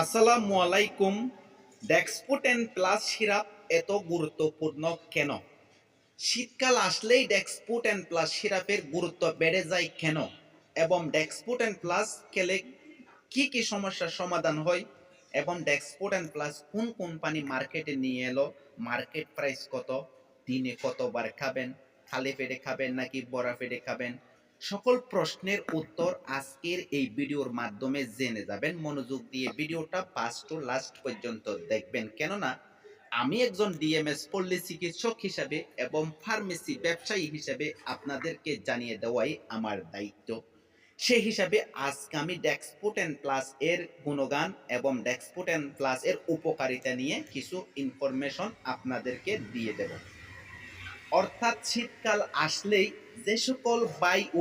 আসসালামু আলাইকুম। Dexpotent plus syrup এত গুরুত্বপূর্ণ কেন? শীতকাল আসলেই ডেক্সপোটেন প্লাস সিরাপের গুরুত্ব বেড়ে যায় কেন? এবং ডেক্সপোটেন প্লাস খেলে কি কি সমস্যার সমাধান হয়? এবং ডেক্সপোটেন প্লাস কোন কোম্পানি মার্কেটে নিয়ে এলো? মার্কেট প্রাইস কত? দিনে কতবার খাবেন? খালি পেটে খাবেন নাকি বড়া পেটে খাবেন? সকল প্রশ্নের উত্তর আজকের এই ভিডিওর মাধ্যমে জেনে যাবেন। মনোযোগ দিয়ে ভিডিওটা ফার্স্ট টু লাস্ট পর্যন্ত দেখবেন। কেননা, আমি একজন ডিএমএস পল্লী চিকিৎসক হিসাবে এবং ফার্মেসি ব্যবসায়ী হিসাবে আপনাদেরকে জানিয়ে দেওয়াই আমার দায়িত্ব। সেই হিসাবে আজকে আমি ডেক্সপোটেন প্লাস এর গুণগান এবং ডেক্সপোটেন প্লাস এর উপকারিতা নিয়ে কিছু ইনফরমেশন আপনাদেরকে দিয়ে দেব। অর্থাৎ শীতকাল আসলেই যে সকল বাই ও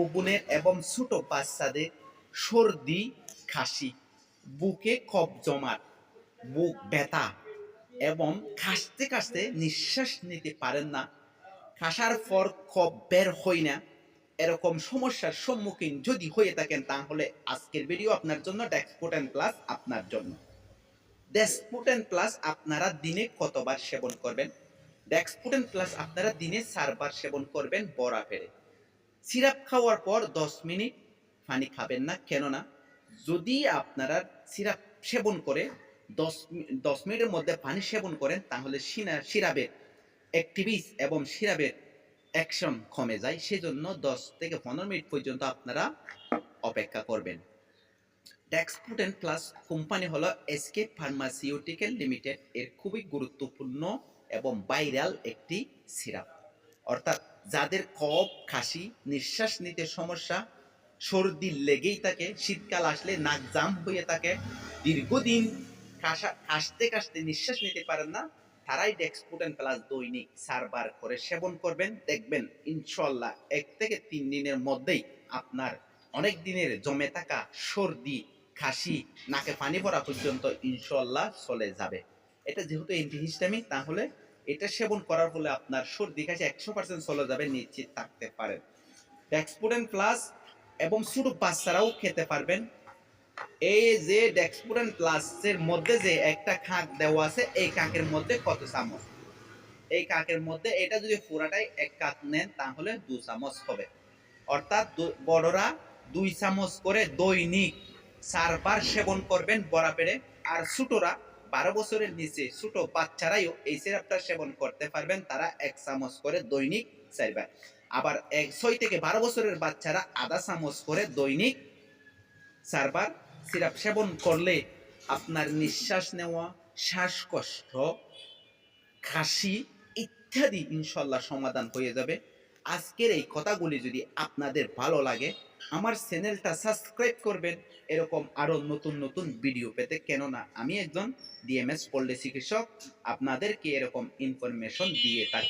এবং ছোট বাচ্চাদের সর্দি, খাসি, বুকে কফ জমাট বুক ব্যথা এবং খাসতে খাসতে নিঃশ্বাস নিতে পারেন না, খাসার পর কফ বের হয় না, এরকম সমস্যার সম্মুখীন যদি হয়ে থাকেন, তাহলে আজকের ভিডিও আপনার জন্য ডেক্সপোটেন প্লাস আপনার জন্য। ডেক্সপোটেন প্লাস আপনারা দিনে কতবার সেবন করবেন? ডেক্সপোটেন প্লাস আপনারা দিনে চারবার সেবন করবেন বড়া ফেরে সিরাপ খাওয়ার পর দশ মিনিট পানি খাবেন না। কেননা যদি আপনারা সিরাপ সেবন করে দশ দশ মিনিটের মধ্যে পানি সেবন করেন, তাহলে সিনা- সিরাপের অ্যাক্টিভিস এবং সিরাপের অ্যাকশন কমে যায়। সেজন্য দশ থেকে পনেরো মিনিট পর্যন্ত আপনারা অপেক্ষা করবেন। ডেক্সপোটেন প্লাস কোম্পানি হলো এসকে ফার্মাসিউটিক্যাল লিমিটেড এর খুবই গুরুত্বপূর্ণ এবং ভাইরাল একটি সিরাপ। অর্থাৎ যাদের কফ, খাসি, নিঃশ্বাস নিতে সমস্যা, সর্দি লেগেই থাকে, শীতকাল আসলে নাক জাম হয়ে থাকে, দীর্ঘদিন কাশা কাশতে কাশতে নিঃশ্বাস নিতে পারেন না, তারাই ডেক্সপোটেন প্লাস দৈনিক চারবার করে সেবন করবেন। দেখবেন ইনশাল্লাহ এক থেকে তিন দিনের মধ্যেই আপনার অনেক দিনের জমে থাকা সর্দি, খাসি, নাকে পানি ভরা পর্যন্ত ইনশাল্লাহ চলে যাবে। এটা যেহেতু অ্যান্টিহিস্টামিক তাহলে এটা সেবন করার ফলে আপনার সর্দি কাশি একশো পার্সেন্ট চলে যাবে, নিশ্চিত থাকতে পারেন। ডেক্সপোডেন প্লাস এবং ছোট বাচ্চারাও খেতে পারবেন। এই যে ডেক্সপোডেন প্লাসের মধ্যে যে একটা খাঁক দেওয়া আছে, এই কাকের মধ্যে কত চামচ? এই কাকের মধ্যে এটা যদি পুরাটাই এক কাক নেন, তাহলে দু চামচ হবে। অর্থাৎ বড়রা দুই চামচ করে দৈনিক চারবার সেবন করবেন বড়া পেড়ে আর ছোটরা বারো বছরের নিচে ছোট বাচ্চারাইও এই সিরাপটা সেবন করতে পারবেন। তারা এক চামচ করে দৈনিক চারবার আবার এক, ছয় থেকে বারো বছরের বাচ্চারা আধা চামচ করে দৈনিক চারবার সিরাপ সেবন করলে আপনার নিঃশ্বাস নেওয়া, শ্বাসকষ্ট, কাশি ইত্যাদি ইনশাল্লাহ সমাধান হয়ে যাবে। আজকের এই কথাগুলি যদি আপনাদের ভালো লাগে, আমার চ্যানেলটা সাবস্ক্রাইব করবেন। এরকম আরও নতুন নতুন ভিডিও পেতে কেননা আমি একজন ডিএমএস পল্লী চিকিৎসক। আপনাদেরকে এরকম ইনফরমেশন দিয়ে থাকি।